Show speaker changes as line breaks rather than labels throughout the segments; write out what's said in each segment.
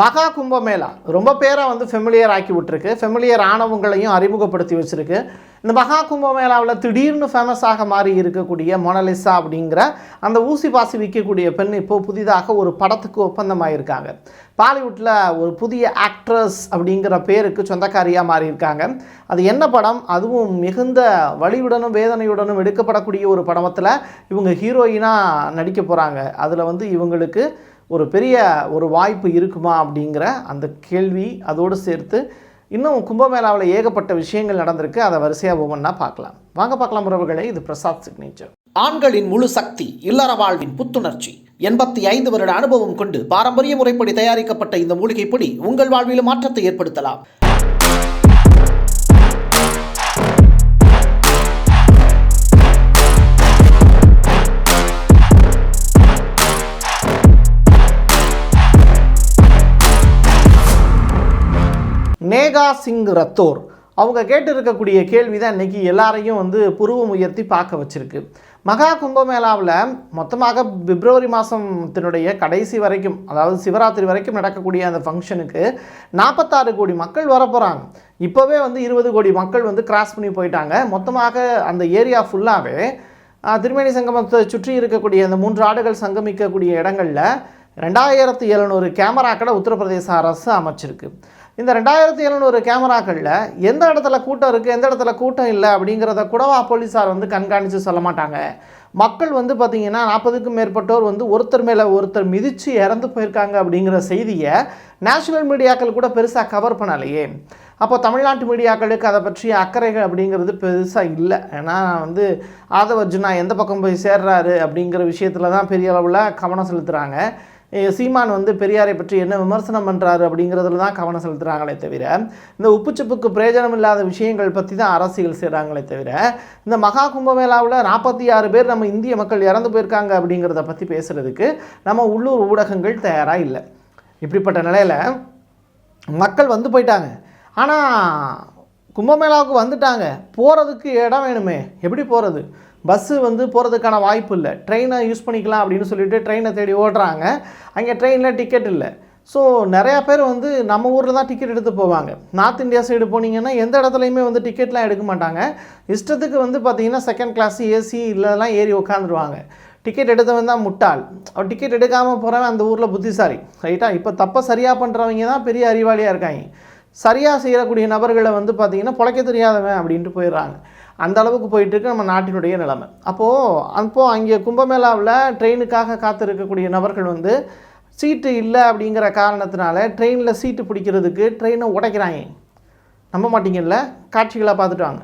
மகா கும்பமேளா. ரொம்ப பேரை வந்து ஃபெமிலியர் ஆக்கி விட்டுருக்கு. ஃபெமிலியர் ஆனவங்களையும் அறிமுகப்படுத்தி வச்சுருக்கு. இந்த மகா கும்பமேளாவில் திடீர்னு ஃபேமஸாக மாறி இருக்கக்கூடிய மொனலிசா அப்படிங்கிற அந்த ஊசி பாசி விற்கக்கூடிய பெண் இப்போ புதிதாக ஒரு படத்துக்கு ஒப்பந்தமாயிருக்காங்க. பாலிவுட்டில் ஒரு புதிய ஆக்ட்ரஸ் அப்படிங்கிற பேருக்கு சொந்தக்காரியாக மாறியிருக்காங்க. அது என்ன படம்? அதுவும் மிகுந்த வலியுடனும் வேதனையுடனும் எடுக்கப்படக்கூடிய ஒரு படத்தில் இவங்க ஹீரோயினாக நடிக்க போகிறாங்க அதில் வந்து இவங்களுக்கு ஒரு பெரிய ஒரு வாய்ப்பு இருக்குமா அப்படிங்கிற அந்த கேள்வி அதோடு சேர்த்து இன்னும் கும்பமேளாவில் ஏகப்பட்ட விஷயங்கள் நடந்திருக்கு. அதை வரிசையாக ஒவ்வொன்றா பார்க்கலாம். வாங்க பார்க்கலாம் உறவுகளே இது பிரசாத் சிக்னேச்சர் ஆண்களின் முழு சக்தி இல்லற வாழ்வின் புத்துணர்ச்சி. எண்பத்தி ஐந்து வருட அனுபவம் கொண்டு பாரம்பரிய முறைப்படி தயாரிக்கப்பட்ட இந்த மூலிகை பொடி உங்கள் வாழ்வில் மாற்றத்தை ஏற்படுத்தலாம். மேகா சிங் ரத்தோர். அவங்க கேட்டு இருக்கக்கூடிய கேள்வி தான் இன்றைக்கி எல்லாரையும் வந்து புருவம் உயர்த்தி பார்க்க வச்சுருக்கு. மகா கும்பமேளாவில் மொத்தமாக பிப்ரவரி மாதத்தினுடைய கடைசி வரைக்கும் அதாவது சிவராத்திரி வரைக்கும் நடக்கக்கூடிய அந்த ஃபங்க்ஷனுக்கு நாற்பத்தாறு கோடி மக்கள் வர போகிறாங்க இப்போவே வந்து இருபது கோடி மக்கள் வந்து கிராஸ் பண்ணி போயிட்டாங்க. மொத்தமாக அந்த ஏரியா ஃபுல்லாகவே திருமணி சங்கமத்தை சுற்றி இருக்கக்கூடிய அந்த மூன்று ஆடுகள் சங்கமிக்கக்கூடிய இடங்களில் ரெண்டாயிரத்து எழுநூறு கேமராக்களை உத்தரப்பிரதேச அரசு அமைச்சிருக்கு. இந்த ரெண்டாயிரத்தி எழுநூறு கேமராக்களில் எந்த இடத்துல கூட்டம் இருக்குது எந்த இடத்துல கூட்டம் இல்லை அப்படிங்கிறத கூடவா போலீஸார் வந்து கண்காணித்து சொல்ல மாட்டாங்க. மக்கள் வந்து பார்த்திங்கன்னா நாற்பதுக்கும் மேற்பட்டோர் வந்து ஒருத்தர் மேலே ஒருத்தர் மிதித்து இறந்து போயிருக்காங்க அப்படிங்கிற செய்தியை நேஷனல் மீடியாக்கள் கூட பெருசாக கவர் பண்ணலையே. அப்போ தமிழ்நாட்டு மீடியாக்களுக்கு அதை பற்றிய அக்கறைகள் அப்படிங்கிறது பெருசாக இல்லை. ஏன்னா வந்து ஆதவர்ஜுனா எந்த பக்கம் போய் சேர்றாரு அப்படிங்கிற விஷயத்தில் தான் பெரிய அளவில் கவனம் செலுத்துகிறாங்க சீமான் வந்து பெரியாரை பற்றி என்ன விமர்சனம் பண்ணுறாரு அப்படிங்கிறதுல தான் கவனம் செலுத்துகிறாங்களே தவிர இந்த உப்புச்சப்புக்கு பிரயோஜனம் இல்லாத விஷயங்கள் பற்றி தான் அரசியல் செய்கிறாங்களே தவிர இந்த மகா கும்பமேளாவில் நாற்பத்தி ஆறு பேர் நம்ம இந்திய மக்கள் இறந்து போயிருக்காங்க அப்படிங்கிறத பற்றி பேசுகிறதுக்கு நம்ம உள்ளூர் ஊடகங்கள் தயாராக இல்லை. இப்படிப்பட்ட நிலையில் மக்கள் வந்து போயிட்டாங்க. ஆனால் கும்பமேளாவுக்கு வந்துட்டாங்க. போகிறதுக்கு இடம் வேணுமே. எப்படி போகிறது பஸ்ஸு வந்து போகிறதுக்கான வாய்ப்பு இல்லை. ட்ரெயினை யூஸ் பண்ணிக்கலாம் அப்படின்னு சொல்லிட்டு ட்ரெயினை தேடி ஓடுறாங்க. அங்கே ட்ரெயினில் டிக்கெட் இல்லை. ஸோ நிறையா பேர் வந்து நம்ம ஊரில் தான் டிக்கெட் எடுத்து போவாங்க. நார்த் இந்தியா சைடு போனீங்கன்னா எந்த இடத்துலையுமே வந்து டிக்கெட்லாம் எடுக்க மாட்டாங்க. இஷ்டத்துக்கு வந்து பார்த்தீங்கன்னா செகண்ட் கிளாஸ் ஏசி இல்லைலாம் ஏறி உட்காந்துருவாங்க டிக்கெட் எடுத்தவன் தான் முட்டாள். அவன் டிக்கெட் எடுக்காமல் போகிறவன் அந்த ஊரில் புத்திசாலி. ரைட்டா இப்போ தப்பை சரியாக பண்ணுறவங்க தான் பெரிய அறிவாளியாக இருக்காங்க. சரியாக செய்யக்கூடிய நபர்களை வந்து பார்த்திங்கன்னா பிழைக்க தெரியாதவன் அப்படின்ட்டு போயிடுறாங்க. அந்த அளவுக்கு போயிட்டுருக்கு நம்ம நாட்டினுடைய நிலைமை. அப்போது அப்போது அங்கே கும்பமேளாவில் ட்ரெயினுக்காக காத்திருக்கக்கூடிய நபர்கள் வந்து சீட்டு இல்லை அப்படிங்கிற காரணத்தினால ட்ரெயினில் சீட்டு பிடிக்கிறதுக்கு ட்ரெயினை உடைக்கிறாங்க. நம்ப மாட்டிங்கல்ல? காட்சிகளாக பார்த்துட்டு வாங்க.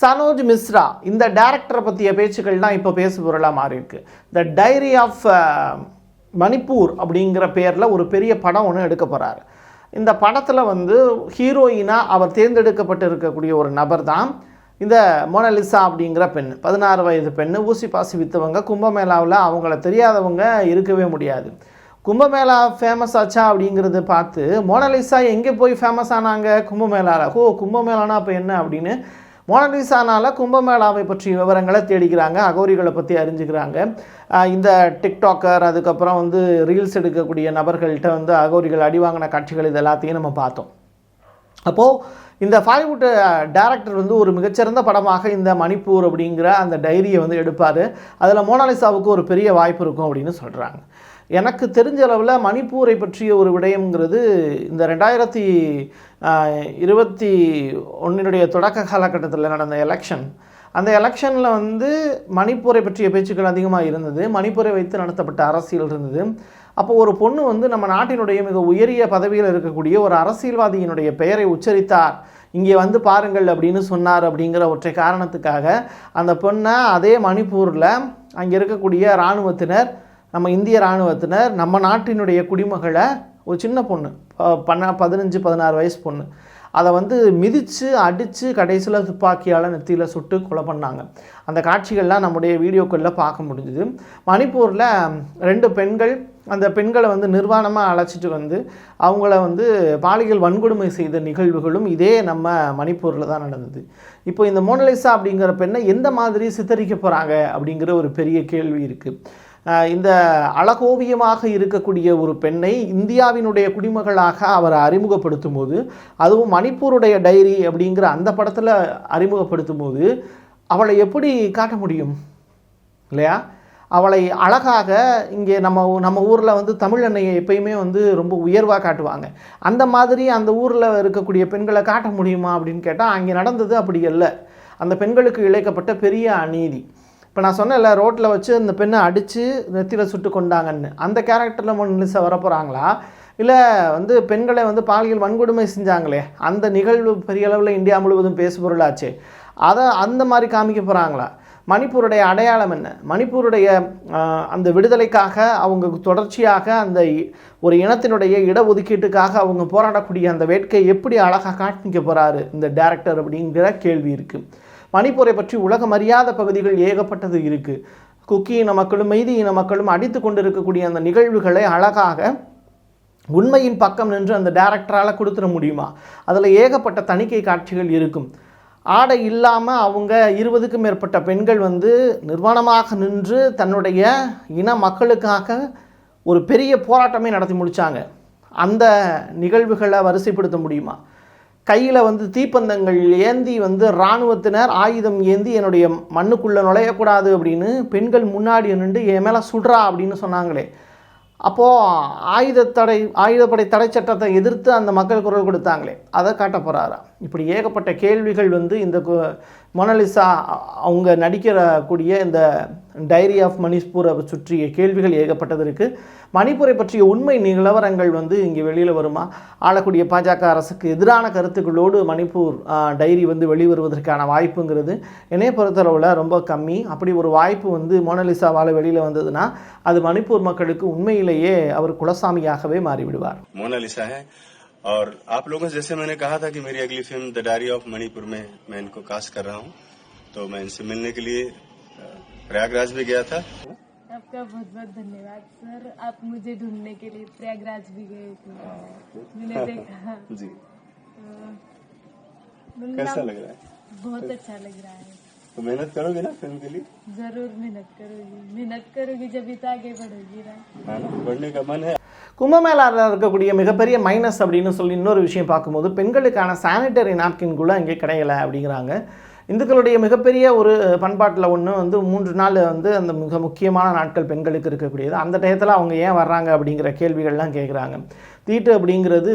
சனோஜ் மிஸ்ரா இந்த டேரக்டரை பற்றிய பேச்சுக்கள் தான் இப்போ பேசு பொருளாக மாறி இருக்கு த டைரி ஆஃப் மணிப்பூர் அப்படிங்கிற பேரில் ஒரு பெரிய படம் ஒன்று எடுக்க போகிறாரு இந்த படத்தில் வந்து ஹீரோயினாக அவர் தேர்ந்தெடுக்கப்பட்டு இருக்கக்கூடிய ஒரு நபர் தான் இந்த மோனலிசா அப்படிங்கிற பெண். பதினாறு வயது பெண் ஊசி பாசி விற்றவங்க கும்பமேளாவில் அவங்கள தெரியாதவங்க இருக்கவே முடியாது. கும்பமேளா ஃபேமஸ் ஆச்சா அப்படிங்கிறது பார்த்து மோனலிசா எங்கே போய் ஃபேமஸ் ஆனாங்க? கும்பமேளாவில் ஓ கும்பமேளானா அப்போ என்ன? அப்படின்னு மோனலிசானால் கும்பமேளாவை பற்றிய விவரங்களை தேடிக்கிறாங்க அகோரிகளை பற்றி அறிஞ்சுக்கிறாங்க. இந்த டிக்டாக்கர் அதுக்கப்புறம் வந்து ரீல்ஸ் எடுக்கக்கூடிய நபர்கள்ட்ட வந்து அகோரிகள் அடி வாங்கின காட்சிகள் இது எல்லாத்தையும் நம்ம பார்த்தோம். அப்போது இந்த பாலிவுட் டேரக்டர் வந்து ஒரு மிகச்சிறந்த படமாக இந்த மணிப்பூர் அப்படிங்கிற அந்த டைரியை வந்து எடுப்பார். அதில் மோனாலிசாவுக்கு ஒரு பெரிய வாய்ப்பு இருக்கும் அப்படின்னு சொல்கிறாங்க எனக்கு தெரிஞ்ச அளவில் மணிப்பூரை பற்றிய ஒரு விடயங்கிறது இந்த ரெண்டாயிரத்தி இருபத்தி ஒன்றினுடைய தொடக்க காலகட்டத்தில் நடந்த எலெக்ஷன் அந்த எலெக்ஷனில் வந்து மணிப்பூரை பற்றிய பேச்சுக்கள் அதிகமாக இருந்தது. மணிப்பூரை வைத்து நடத்தப்பட்ட அரசியல் இருந்தது. அப்போ ஒரு பொண்ணு வந்து நம்ம நாட்டினுடைய மிக உயரிய பதவியில் இருக்கக்கூடிய ஒரு அரசியல்வாதியினுடைய பெயரை உச்சரித்தார். இங்கே வந்து பாருங்கள் அப்படின்னு சொன்னார் அப்படிங்கிற ஒற்றை காரணத்துக்காக அந்த பொண்ணை அதே மணிப்பூரில் அங்கே இருக்கக்கூடிய இராணுவத்தினர் நம்ம இந்திய இராணுவத்தினர் நம்ம நாட்டினுடைய குடிமகளை ஒரு சின்ன பொண்ணு பண்ண பதினஞ்சு பதினாறு வயசு பொண்ணு அதை வந்து மிதித்து அடித்து கடைசியில் துப்பாக்கியால் நெத்தியில் சுட்டு கொலை பண்ணாங்க. அந்த காட்சிகள்லாம் நம்முடைய வீடியோக்களில் பார்க்க முடிஞ்சுது. மணிப்பூரில் ரெண்டு பெண்கள் அந்த பெண்களை வந்து நிர்வாணமாக அழைச்சிட்டு வந்து அவங்கள வந்து பாலியல் வன்கொடுமை செய்த நிகழ்வுகளும் இதே நம்ம மணிப்பூரில் தான் நடந்தது. இப்போ இந்த மோனலிசா அப்படிங்கிற பெண்ணை எந்த மாதிரி சித்தரிக்க போகிறாங்க அப்படிங்கிற ஒரு பெரிய கேள்வி இருக்குது இந்த அழகோவியமாக இருக்கக்கூடிய ஒரு பெண்ணை இந்தியாவினுடைய குடிமகளாக அவர் அறிமுகப்படுத்தும் போது அதுவும் மணிப்பூருடைய டைரி அப்படிங்கிற அந்த படத்தில் அறிமுகப்படுத்தும் போது அவளை எப்படி காட்ட முடியும்? இல்லையா? அவளை அழகாக இங்கே நம்ம நம்ம ஊரில் வந்து தமிழ் எண்ணெயை எப்பயுமே வந்து ரொம்ப உயர்வாக காட்டுவாங்க. அந்த மாதிரி அந்த ஊரில் இருக்கக்கூடிய பெண்களை காட்ட முடியுமா அப்படின்னு கேட்டால் அங்கே நடந்தது அப்படி இல்லை அந்த பெண்களுக்கு இழைக்கப்பட்ட பெரிய அநீதி. இப்போ நான் சொன்னேன்ல ரோட்டில் வச்சு அந்த பெண்ணை அடித்து நெத்தியில் சுட்டு கொண்டாங்கன்னு. அந்த கேரக்டரில் மோனிலிசா வரப்போகிறாங்களா இல்லை வந்து பெண்களை வந்து பாலியல் வன்கொடுமை செஞ்சாங்களே? அந்த நிகழ்வு பெரிய அளவில் இந்தியா முழுவதும் பேசுபொருளாச்சே அதை அந்த மாதிரி காமிக்க போகிறாங்களா மணிப்பூருடைய அடையாளம் என்ன? மணிப்பூருடைய அந்த விடுதலைக்காக அவங்க தொடர்ச்சியாக அந்த ஒரு இனத்தினுடைய இடஒதுக்கீட்டுக்காக அவங்க போராடக்கூடிய அந்த வேட்கை எப்படி அழகாக காட்டிக்க போகிறாரு இந்த டேரக்டர் அப்படிங்கிற கேள்வி இருக்குது மணிப்பூரை பற்றி உலகம் அறியாத பகுதிகள் ஏகப்பட்டது இருக்குது குக்கி இன மக்களும் மெய்தி இன மக்களும் அடித்து கொண்டிருக்கக்கூடிய அந்த நிகழ்வுகளை அழகாக உண்மையின் பக்கம் நின்று அந்த டேரக்டரால் கொடுத்துட முடியுமா? அதில் ஏகப்பட்ட தணிக்கை காட்சிகள் இருக்கும். ஆடை இல்லாமல் அவங்க இருபதுக்கும் மேற்பட்ட பெண்கள் வந்து நிர்வாணமாக நின்று தன்னுடைய இன மக்களுக்காக ஒரு பெரிய போராட்டமே நடத்தி முடித்தாங்க அந்த நிகழ்வுகளை வரிசைப்படுத்த முடியுமா? கையில் வந்து தீப்பந்தங்கள் ஏந்தி வந்து இராணுவத்தினர் ஆயுதம் ஏந்தி என்னுடைய மண்ணுக்குள்ளே நுழையக்கூடாது அப்படின்னு பெண்கள் முன்னாடி நின்று என் மேலே சுடுறா அப்படின்னு சொன்னாங்களே. அப்போது ஆயுத தடை ஆயுதப்படை தடை சட்டத்தை எதிர்த்து அந்த மக்கள் குரல் கொடுத்தாங்களே. அதை காட்ட போகிறாரா இப்படி ஏகப்பட்ட கேள்விகள் வந்து இந்த மொனலிசா அவங்க நடிக்கிறக்கூடிய இந்த டைரி ஆஃப் மணிப்பூரை சுற்றிய கேள்விகள் ஏகப்பட்டது இருக்குது மணிப்பூரை பற்றிய உண்மை நிலவரங்கள் வந்து இங்கே வெளியில் வருமா? ஆளக்கூடிய பாஜக அரசுக்கு எதிரான கருத்துக்களோடு மணிப்பூர் டைரி வந்து வெளிவருவதற்கான வாய்ப்புங்கிறது என்னைய பொறுத்தளவில் ரொம்ப கம்மி. அப்படி ஒரு வாய்ப்பு வந்து மோனலிசாவால் வெளியில் வந்ததுன்னா அது மணிப்பூர் மக்களுக்கு உண்மையிலேயே அவர் குலசாமியாகவே மாறிவிடுவார்.
மோனலிசா और आप लोगों से जैसे मैंने कहा था कि मेरी अगली film the diary of Manipur में मैं इनको कास्ट कर रहा हूँ। तो मैं इनसे मिलने के लिए प्रयागराज भी गया था।
आपका बहुत बहुत धन्यवाद सर। आप मुझे ढूँढने के लिए प्रयागराज भी गए थे। मैंने देखा।
जी। कैसा लग रहा है?
बहुत अच्छा लग रहा है।
तो मेहनत करोगे ना फिल्म के लिए
जरूर मेहनत करोगी मेहनत करोगी जब तो आगे बढ़ोगी ना
हाँ ना बढ़ने का मन है
கும்பமேளாவில் இருக்கக்கூடிய மிகப்பெரிய மைனஸ் அப்படின்னு சொல்லி இன்னொரு விஷயம் பார்க்கும்போது பெண்களுக்கான சானிட்டரி நாப்கின் கூட இங்கே கிடையலை அப்படிங்கிறாங்க இந்துக்களுடைய மிகப்பெரிய ஒரு பண்பாட்டில் ஒன்று வந்து மூன்று நாள் வந்து அந்த மிக முக்கியமான நாட்கள் பெண்களுக்கு இருக்கக்கூடியது. அந்த டயத்தில் அவங்க ஏன் வர்றாங்க அப்படிங்கிற கேள்விகள்லாம் கேட்குறாங்க தீட்டு அப்படிங்கிறது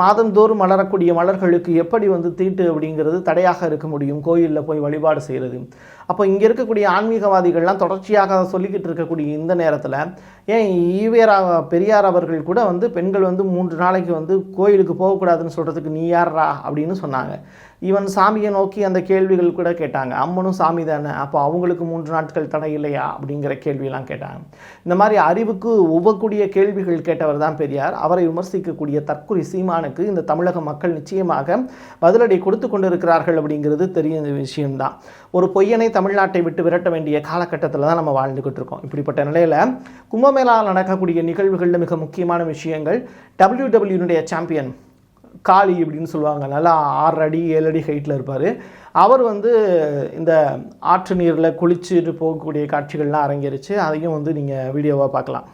மாதந்தோறும் மலரக்கூடிய மலர்களுக்கு எப்படி வந்து தீட்டு அப்படிங்கிறது தடையாக இருக்க முடியும்? கோயிலில் போய் வழிபாடு செய்கிறது அப்போ இங்கே இருக்கக்கூடிய ஆன்மீகவாதிகள்லாம் தொடர்ச்சியாக சொல்லிக்கிட்டு இருக்கக்கூடிய இந்த நேரத்தில் ஏன் ஈவேரா பெரியார் அவர்கள் கூட வந்து பெண்கள் வந்து மூன்று நாளைக்கு வந்து கோயிலுக்கு போகக்கூடாதுன்னு சொல்கிறதுக்கு நீ யார்ரா அப்படின்னு சொன்னாங்க. ஈவன் சாமியை நோக்கி அந்த கேள்விகள் கூட கேட்டாங்க. அம்மனும் சாமி தானே அப்போ அவங்களுக்கு மூன்று நாட்கள் தடை இல்லையா அப்படிங்கிற கேள்வியெல்லாம் கேட்டாங்க. இந்த மாதிரி அறிவுக்கு உவக்கூடிய கேள்விகள் கேட்டவர் தான் பெரியார். அவரை விமர்சிக்கக்கூடிய தற்குறி சீமானுக்கு இந்த தமிழக மக்கள் நிச்சயமாக பதிலடி கொடுத்து கொண்டிருக்கிறார்கள் அப்படிங்கிறது தெரிந்த விஷயம்தான். ஒரு பொய்யனை தமிழ்நாட்டை விட்டு விரட்ட வேண்டிய காலகட்டத்தில் தான் நம்ம வாழ்ந்துக்கிட்டு இருக்கோம். இப்படிப்பட்ட நிலையில் கும்பமேளாவில் நடக்கக்கூடிய நிகழ்வுகளில் மிக முக்கியமான விஷயங்கள் டபிள்யூடபிள்யூனுடைய சாம்பியன் காளி அப்படின்னு சொல்லுவாங்க. நல்லா ஆறு அடி ஏழு அடி ஹைட்டில் இருப்பார். அவர் வந்து இந்த ஆற்று நீரில் குளிச்சுட்டு போகக்கூடிய காட்சிகள்லாம் அரங்கேறிச்சு. அதையும் வந்து நீங்கள் வீடியோவாக பார்க்கலாம்.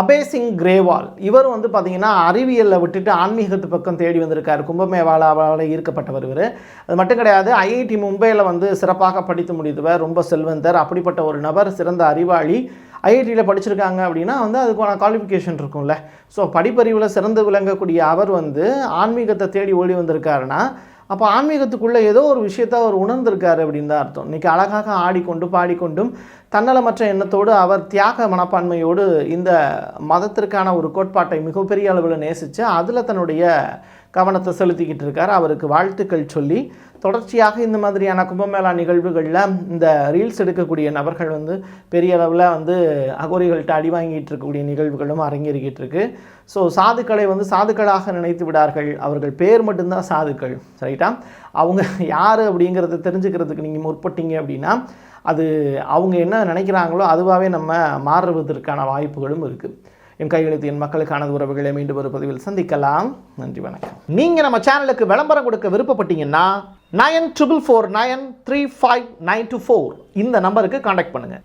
அபேசிங் சிங் கிரேவால். இவர் வந்து பார்த்திங்கன்னா அறிவியலில் விட்டுட்டு ஆன்மீகத்து பக்கம் தேடி வந்திருக்கார். கும்பமேளாவால் ஈர்க்கப்பட்டவர் இவர். அது மட்டும் கிடையாது ஐஐடி மும்பையில் வந்து சிறப்பாக படித்து முடித்தவர் ரொம்ப செல்வந்தர் அப்படிப்பட்ட ஒரு நபர் சிறந்த அறிவாளி. ஐஐடியில் படிச்சிருக்காங்க அப்படின்னா வந்து அதுக்கான குவாலிஃபிகேஷன் இருக்கும்ல. ஸோ படிப்பறிவில் சிறந்து விளங்கக்கூடிய அவர் வந்து ஆன்மீகத்தை தேடி ஓடி வந்திருக்காருன்னா அப்போ ஆன்மீகத்துக்குள்ளே ஏதோ ஒரு விஷயத்தை அவர் உணர்ந்திருக்காரு அப்படின்னு தான் அர்த்தம். இன்றைக்கி அழகாக ஆடிக்கொண்டு பாடிக்கொண்டும் தன்னலமற்ற எண்ணத்தோடு அவர் தியாக மனப்பான்மையோடு இந்த மதத்திற்கான ஒரு கோட்பாட்டை மிகப்பெரிய அளவில் நேசித்து அதில் தன்னுடைய கவனத்தை செலுத்திக்கிட்டு இருக்கார். அவருக்கு வாழ்த்துக்கள் சொல்லி தொடர்ச்சியாக இந்த மாதிரியான கும்பமேளா நிகழ்வுகளில் இந்த ரீல்ஸ் எடுக்கக்கூடிய நபர்கள் வந்து பெரிய அளவில் வந்து அகோரிகள்கிட்ட அடி வாங்கிட்டு இருக்கக்கூடிய நிகழ்வுகளும் அரங்கேறிக்கிட்டு இருக்கு. ஸோ சாதுக்களை வந்து சாதுக்களாக நினைத்து விடார்கள். அவர்கள் பேர் மட்டும்தான் சாதுக்கள் சரிட்டா அவங்க யார் அப்படிங்கிறத தெரிஞ்சுக்கிறதுக்கு நீங்கள் முற்பட்டீங்க அப்படின்னா அது அவங்க என்ன நினைக்கிறாங்களோ அதுவாகவே நம்ம மாறுவதற்கான வாய்ப்புகளும் இருக்குது என் கையெழுத்து என் மக்களுக்கான உறவுகளை மீண்டும் ஒரு பதிவில் சந்திக்கலாம். நன்றி வணக்கம். நீங்கள் நம்ம சேனலுக்கு விளம்பரம் கொடுக்க விருப்பப்பட்டீங்கன்னா nine triple four nine three five nine two four இந்த நம்பருக்கு காண்டாக்ட் பண்ணுங்கள்